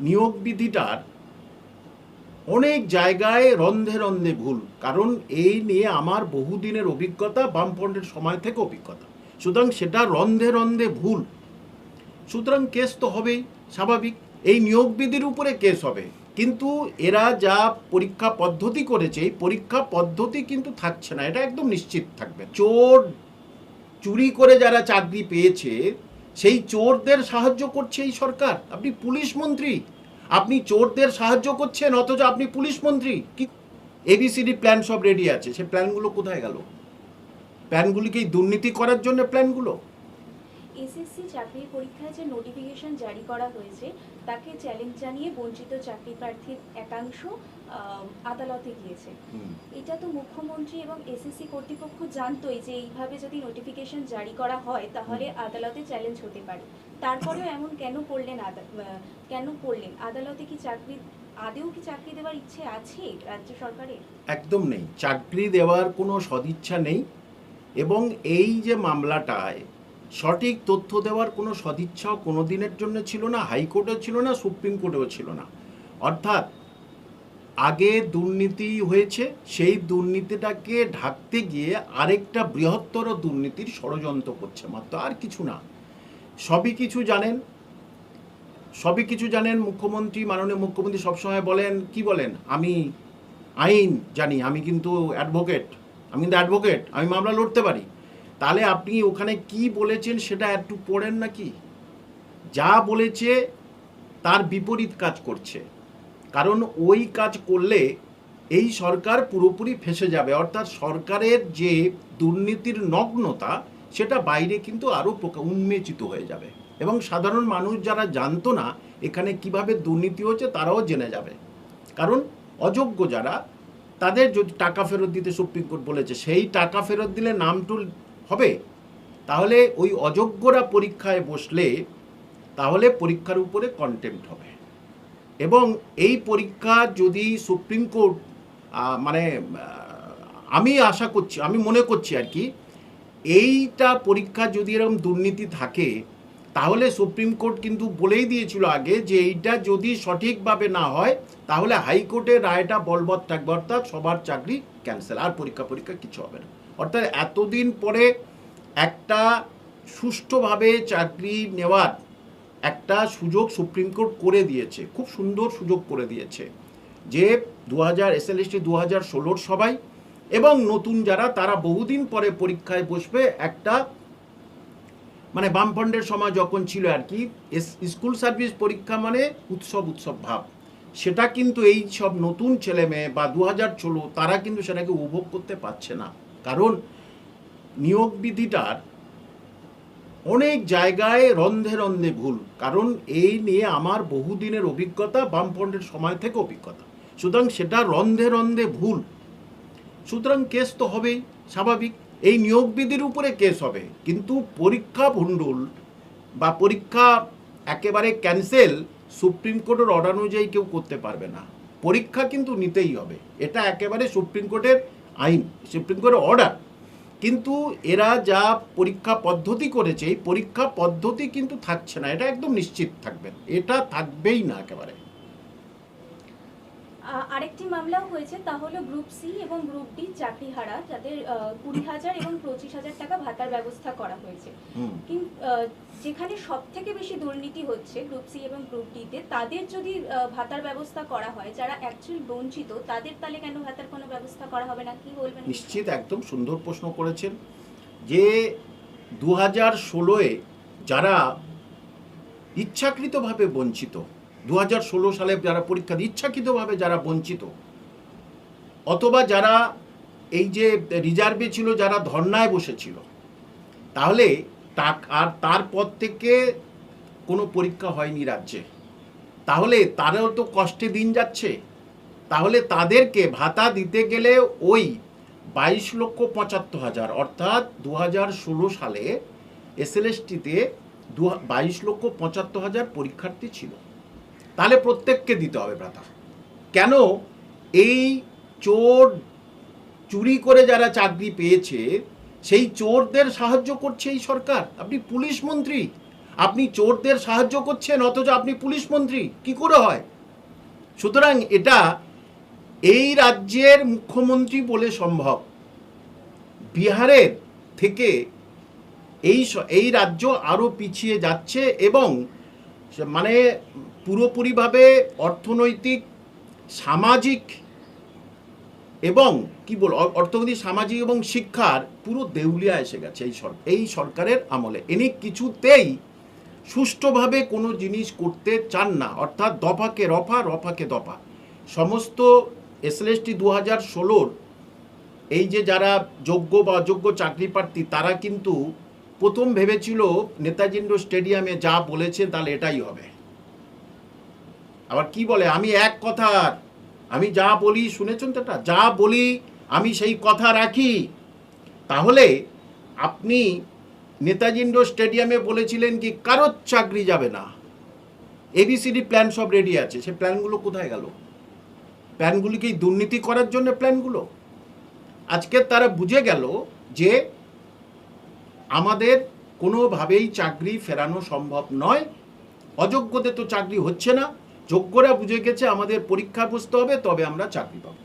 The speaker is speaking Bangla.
নিয়োগ বিধিটার অনেক জায়গায় রন্ধে রন্ধে ভুল, কারণ এই নিয়ে আমার বহুদিনের অভিজ্ঞতা, বামফ্রন্টের সময় থেকে অভিজ্ঞতা। সুতরাং সেটা রন্ধে রন্ধে ভুল। সুতরাং কেস তো হবেই, স্বাভাবিক। এই নিয়োগ বিধির উপরে কেস হবে। কিন্তু এরা যা পরীক্ষা পদ্ধতি করেছে, এই পরীক্ষা পদ্ধতি কিন্তু থাকছে না। এটা একদম নিশ্চিত থাকবে। চোর, চুরি করে যারা চাকরি পেয়েছে সেই চোরদের সাহায্য করছে এই সরকার। আপনি পুলিশ মন্ত্রী। আপনি চোরদের সাহায্য করছেন, অথচ আপনি পুলিশ মন্ত্রী। কি এবিসিডি প্ল্যান সব রেডি আছে। সে প্ল্যানগুলো কোথায় গেল? প্ল্যানগুলি কি দুর্নীতি করার জন্য প্ল্যানগুলো এসএসসি চাকরির পরীক্ষায় যে নোটিফিকেশন জারি করা হয়েছে তাকে চ্যালেঞ্জ জানিয়ে বঞ্চিত চাকরি প্রার্থীর একাংশ আদালতে গিয়েছে। এটা তো মুখ্যমন্ত্রী এবং এসএসসি কর্তৃপক্ষ জানতোই যে এইভাবে যদি নোটিফিকেশন জারি করা হয় তাহলে আদালতে চ্যালেঞ্জ হতে পারে। তারপরেও এমন কেন করলেন কেন করলেন? আদালতে কি চাকরি আদেও কি চাকরি দেওয়ার ইচ্ছে আছে রাজ্য সরকারের? একদম নেই। চাকরি দেওয়ার কোনো সদিচ্ছা নেই। এবং এই যে মামলাটায় সঠিক তথ্য দেওয়ার কোনো সদিচ্ছাও কোনো দিনের জন্য ছিল না, হাইকোর্টেও ছিল না, সুপ্রিম কোর্টেও ছিল না। অর্থাৎ আগে দুর্নীতি হয়েছে, সেই দুর্নীতিটাকে ঢাকতে গিয়ে আরেকটা বৃহত্তর দুর্নীতির ষড়যন্ত্র করছে মাত্র, আর কিছু না। সবই কিছু জানেন, সবই কিছু জানেন, মুখ্যমন্ত্রী, মাননীয় মুখ্যমন্ত্রী সবসময় বলেন, কি বলেন? আমি আইন জানি, আমি কিন্তু অ্যাডভোকেট আমি কিন্তু অ্যাডভোকেট আমি মামলা লড়তে পারি। তাহলে আপনি ওখানে কি বলেছেন সেটা একটু পড়েন নাকি? যা বলেছে তার বিপরীত কাজ করছে। কারণ ওই কাজ করলে এই সরকার পুরোপুরি ফেসে যাবে। অর্থাৎ সরকারের যে দুর্নীতির নগ্নতা, সেটা বাইরে কিন্তু আরও উন্মেচিত হয়ে যাবে। এবং সাধারণ মানুষ যারা জানতো না এখানে কীভাবে দুর্নীতি হচ্ছে, তারাও জেনে যাবে। কারণ অযোগ্য যারা, তাদের যদি টাকা ফেরত দিতে সুপ্রিম কোর্ট বলেছে, সেই টাকা ফেরত দিলে নামটুল হবে? তাহলে ওই অযোগ্যরা পরীক্ষায় বসলে তাহলে পরীক্ষার উপরে কন্টেম্প্ট হবে। এবং এই পরীক্ষা যদি সুপ্রিম কোর্ট মানে আমি আশা করছি, আমি মনে করছি আর কি, এইটা পরীক্ষা যদি এরকম দুর্নীতি থাকে, তাহলে সুপ্রিম কোর্ট কিন্তু বলেই দিয়েছিল আগে যে এইটা যদি সঠিকভাবে না হয়, তাহলে হাইকোর্টের রায়টা বলবৎ থাকবে, অর্থাৎ সবার চাকরি ক্যান্সেল আর পরীক্ষা পরীক্ষা কিছু হবে না। অর্থাৎ এতদিন পরে একটা সুষ্ঠুভাবে চাকরি নেওয়ার একটা সুযোগ সুপ্রিম কোর্ট করে দিয়েছে, খুব সুন্দর সুযোগ করে দিয়েছে, যে দু হাজার এসএলএসটি দু হাজার ষোলোর সবাই এবং নতুন যারা, তারা বহুদিন পরে পরীক্ষায় বসবে একটা মানে বামফ্রন্টের সময় যখন ছিল আর কি স্কুল সার্ভিস পরীক্ষা মানে উৎসব উৎসব ভাব। সেটা কিন্তু এই সব নতুন ছেলে মেয়ে বা দু হাজার ষোলো, তারা কিন্তু সেটাকে উপভোগ করতে পারছে না। কারণ নিয়োগ বিধিটার অনেক জায়গায় রন্ধে রন্ধে ভুল, কারণ এই নিয়ে আমার বহুদিনের অভিজ্ঞতা বামফ্রন্টের সময় থেকে অভিজ্ঞতা। সুতরাং সেটা রন্ধে রন্ধে ভুল। সুতরাং কেস তো হবেই, স্বাভাবিক। এই নিয়োগ বিধির উপরে কেস হবে, কিন্তু পরীক্ষা ভণ্ডুল বা পরীক্ষা একেবারে ক্যান্সেল সুপ্রিম কোর্টের অর্ডার অনুযায়ী কেউ করতে পারবে না। পরীক্ষা কিন্তু নিতেই হবে। এটা একেবারে সুপ্রিম কোর্টের আইন সুপ্রিম কোর্টের অর্ডার কিন্তু এরা যা পরীক্ষা পদ্ধতি করেছে, এই পরীক্ষা পদ্ধতি কিন্তু থাকছে না, এটা একদম নিশ্চিত থাকবেন এটা থাকবেই না একেবারে। আরেকটি মামলাও হয়েছে তা হলো গ্রুপ সি এবং গ্রুপ ডি চাকরিহারা যাদের কুড়ি হাজার এবং পঁচিশ হাজার টাকা ভাতার ব্যবস্থা করা হয়েছে। যেখানে সব থেকে বেশি দুর্নীতি হচ্ছে গ্রুপ সি এবং গ্রুপ ডিতে তাদের যদি ভাতার ব্যবস্থা করা হয় যারা অ্যাকচুয়ালি বঞ্চিত তাদের তাহলে কেন ভাতার কোনো ব্যবস্থা করা হবে না? কি বলবেন? নিশ্চিত একদম সুন্দর প্রশ্ন করেছেন। যে দু হাজার ষোলোয় যারা ইচ্ছাকৃতভাবে বঞ্চিত দু হাজার ষোলো সালে যারা পরীক্ষা ইচ্ছাকৃতভাবে যারা বঞ্চিত, অথবা যারা এই যে রিজার্ভে ছিল, যারা ধর্নায় বসেছিল, তাহলে টাক আর তারপর থেকে কোনো পরীক্ষা হয়নি রাজ্যে। তাহলে তারাও তো কষ্টে দিন যাচ্ছে। তাহলে তাদেরকে ভাতা দিতে গেলে ওই বাইশ লক্ষ পঁচাত্তর হাজার, অর্থাৎ দু হাজার ষোলো সালে এসএলএসটিতে দু বাইশ লক্ষ পঁচাত্তর হাজার পরীক্ষার্থী ছিল। তাহলে প্রত্যেককে দিতে হবে ভাতা কেন? এই চোর চুরি করে যারা চাকরি পেয়েছে, সেই চোরদের সাহায্য করছে এই সরকার। আপনি পুলিশ মন্ত্রী। আপনি চোরদের সাহায্য করছেন, অথচ আপনি পুলিশ মন্ত্রী। কি করে হয়? সুতরাং এটা এই রাজ্যের মুখ্যমন্ত্রী বলে সম্ভব। বিহারের থেকে এই এই রাজ্য আরও পিছিয়ে যাচ্ছে এবং মানে পুরোপুরিভাবে অর্থনৈতিক, সামাজিক এবং কি বল অর্থনৈতিক, সামাজিক এবং শিক্ষার পুরো দেউলিয়া এসে গেছে এই সর, এই সরকারের আমলে। ইনি কিছুতেই সুষ্ঠুভাবে কোনো জিনিস করতে চান না। অর্থাৎ দফাকে রফা, রফাকে দফা। সমস্ত এসএলএসটি দু হাজার ষোলোর এই যে যারা যোগ্য বা অযোগ্য চাকরি প্রার্থী, তারা কিন্তু প্রথম ভেবেছিল নেতাজি ইন্ডোর স্টেডিয়ামে যা বলেছে তাহলে এটাই হবে। আবার কি বলে? আমি এক কথার আমি যা বলি, শুনেছেন তো যা বলি, আমি সেই কথা রাখি। তাহলে আপনি নেতাজি ইন্ডোর স্টেডিয়ামে বলেছিলেন কি, কারোর চাকরি যাবে না। এবিসিডি প্ল্যান সব রেডি আছে। সে প্ল্যানগুলো কোথায় গেল? প্ল্যানগুলি কি দুর্নীতি করার জন্য প্ল্যানগুলো আজকে তারা বুঝে গেল যে আমাদের কোনোভাবেই চাকরি ফেরানো সম্ভব নয়। অযোগ্যদের তো চাকরি হচ্ছে না। যোগ্যরা বুঝে গেছে আমাদের পরীক্ষা বসতে হবে তবে আমরা চাকরি পাবো।